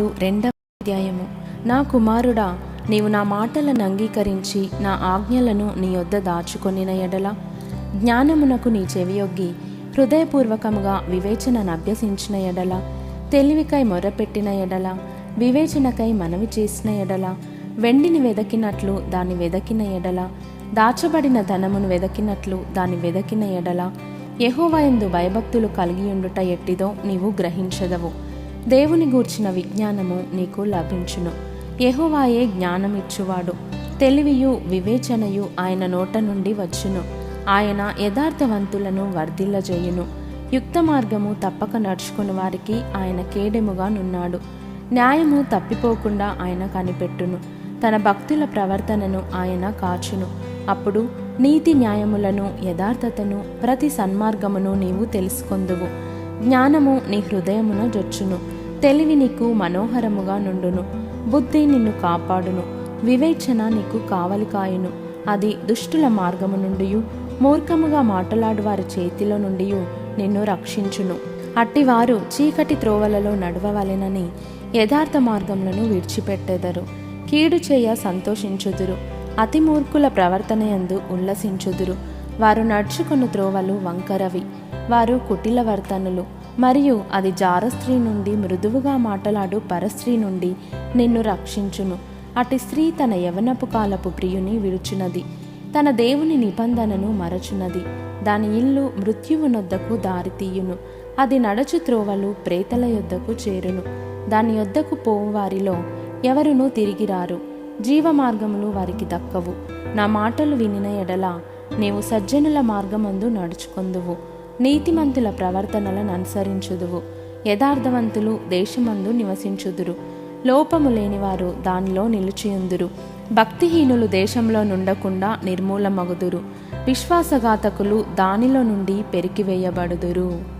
రెండవ అధ్యాయము. నా కుమారుడా నీవు నా మాటలను అంగీకరించి నా ఆజ్ఞలను నీ యొద్ద దాచుకొనిన ఎడల జ్ఞానమునకు నీ చెవియొగ్గి హృదయపూర్వకముగా వివేచనను అభ్యసించిన ఎడల తెలివికై మొరపెట్టిన ఎడల వివేచనకై మనవి చేసిన ఎడల వెండిని వెదకినట్లు దాన్ని వెదకిన ఎడల దాచబడిన ధనమును వెదకినట్లు దాన్ని వెదకిన ఎడల యెహోవాయందు భయభక్తులు కలిగి ఉండుట ఎట్టిదో నీవు గ్రహించదవు. దేవుని గూర్చిన విజ్ఞానము నీకు లభించును. యహోవాయే జ్ఞానమిచ్చువాడు. తెలివియు వివేచనయు ఆయన నోట నుండి వచ్చును. ఆయన యథార్థవంతులను వర్ధిల్లజేయును. యుక్త మార్గము తప్పక నడుచుకుని వారికి ఆయన కేడెముగా నున్నాడు. న్యాయము తప్పిపోకుండా ఆయన కనిపెట్టును. తన భక్తుల ప్రవర్తనను ఆయన కాచును. అప్పుడు నీతి న్యాయములను యథార్థతను ప్రతి సన్మార్గమును నీవు తెలుసుకొందువు. జ్ఞానము నీ హృదయమున జొచ్చును. తెలివి నీకు మనోహరముగా నుండును. బుద్ధి నిన్ను కాపాడును. వివేచన నీకు కావలి కాయును. అది దుష్టుల మార్గము నుండి మూర్ఖముగా మాటలాడు వారి చేతిలో నుండి నిన్ను రక్షించును. అట్టివారు చీకటి త్రోవలలో నడవవలెనని యథార్థ మార్గములను విడిచిపెట్టెదరు. కీడు చేయ సంతోషించుదురు. అతి మూర్ఖుల ప్రవర్తనయందు ఉల్లసించుదురు. వారు నడుచుకున్న త్రోవలు వంకరవి. వారు కుటిల వర్తనులు. మరియు అది జారస్త్రీ నుండి మృదువుగా మాటలాడు పరస్త్రీ నుండి నిన్ను రక్షించును. అటు స్త్రీ తన యవనపు కాలపు ప్రియుని విడుచున్నది. తన దేవుని నిబంధనను మరచున్నది. దాని ఇల్లు మృత్యువునొద్దకు దారితీయును అది నడచు త్రోవలు ప్రేతల యొద్దకు చేరును. దాని యొద్దకు పోవు వారిలో ఎవరునూ తిరిగిరారు జీవమార్గములు వారికి దక్కవు. నా మాటలు వినిన ఎడల నీవు సజ్జనుల మార్గమందు నడుచుకొందువు. నీతిమంతుల ప్రవర్తనలను అనుసరించుదువు. యథార్థవంతులు దేశమందు నివసించుదురు. లోపము లేనివారు దానిలో నిలిచియుందురు. భక్తిహీనులు దేశంలో నుండకుండా నిర్మూలమగుదురు. విశ్వాసఘాతకులు దానిలో నుండి పెరికివేయబడుదురు.